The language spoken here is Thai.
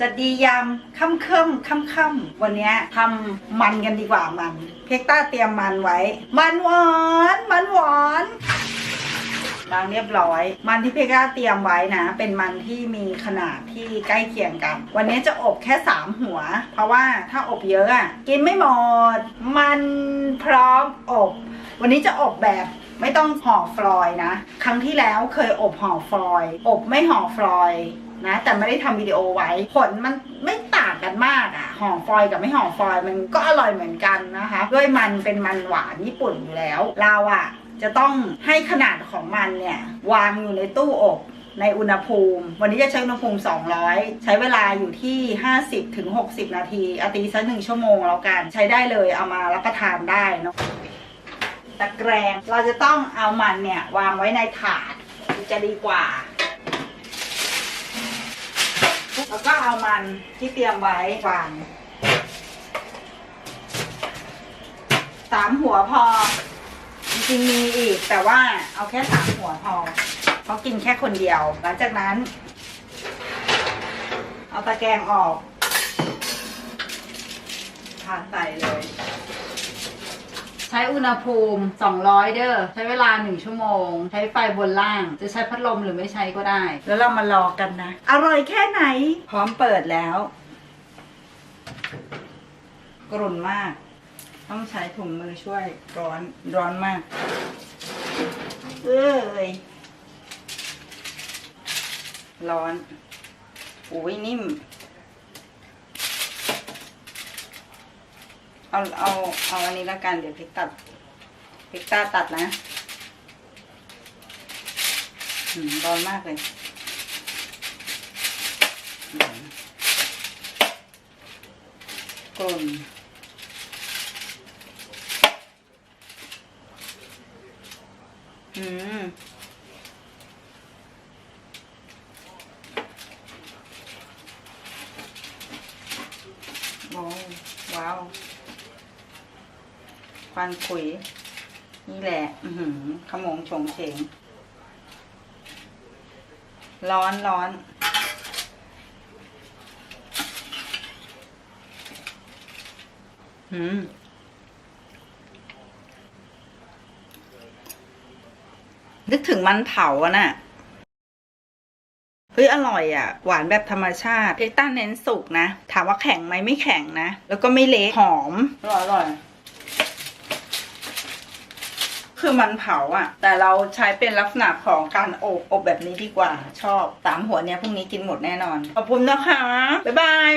สวัสดียามค่ำค่ำค่ำค่ำวันนี้ทำมันกันดีกว่ามัน เพกต้าเตรียมมันไว้ มันหวานมันหวานล้างเรียบร้อย มันที่เพกต้าเตรียมไว้นะ เป็นมันที่มีขนาดที่ใกล้เคียงกัน วันนี้จะอบแค่สามหัว เพราะว่าถ้าอบเยอะอะกินไม่หมด มันพร้อมอบ วันนี้จะอบแบบ ไม่ต้องห่อฟลอยนะ ครั้งที่แล้วเคยอบห่อฟลอย อบไม่ห่อฟลอยนะ แต่ไม่ได้ทำวิดีโอไว้ ผลมันไม่ต่างกันมากอะห่อฟลอยกับไม่ห่อฟลอยมันก็อร่อยเหมือนกันนะคะ ด้วยมันเป็นมันหวานญี่ปุ่นอยู่แล้ว เราอะจะต้องให้ขนาดของมันเนี่ย วางอยู่ในตู้อบในอุณหภูมิ วันนี้จะใช้อุณหภูมิ 200 ใช้เวลาอยู่ที่ 50ถึง60 นาทีอาตีสักหนึ่งชั่วโมงแล้วกัน ใช้ได้เลยเอามารับประทานได้เนาะ ตะแกรง เราจะต้องเอามันเนี่ยวางไว้ในถาดจะดีกว่า แล้วก็เอามันที่เตรียมไว้วางสามหัวพอ จริงๆมีอีก แต่ว่าเอาแค่สามหัวพอเพราะกินแค่คนเดียว หลังจากนั้น เอาตะแกรงออกทาใส่เลย ใช้อุณหภูมิ 200 เด้อ ใช้เวลา 1 ชั่วโมง ใช้ไฟบนล่าง จะใช้พัดลมหรือไม่ใช้ก็ได้ แล้วเรามารอกันนะ อร่อยแค่ไหน พร้อมเปิดแล้ว กรุ่นมาก ต้องใช้ถุงมือช่วยร้อนร้อนมาก เอ้ย ร้อน อุ้ยนิ่ม เอาเอาเอาอันนี้ละกันเดี๋ยวพริกตัดพริกตาตัดนะร้อนมากเลยกลนอืมโอ้ว้าว ควันขุยนี่แหละ อืขมงโฉงเฉง ร้อนร้อนหืมนึกถึงมันเผาอะน่ะ เฮ้ย อร่อยอะ หวานแบบธรรมชาติเพกต้าเน้นสุกนะ ถามว่าแข็งไหมไม่แข็งนะ แล้วก็ไม่เละหอม อร่อยอร่อย คือมันเผาอะแต่เราใช้เป็นลักษณะของการอบอบแบบนี้ดีกว่า ชอบสามหัวเนี้ยพรุ่งนี้กินหมดแน่นอน ขอบคุณนะคะ บ๊ายบาย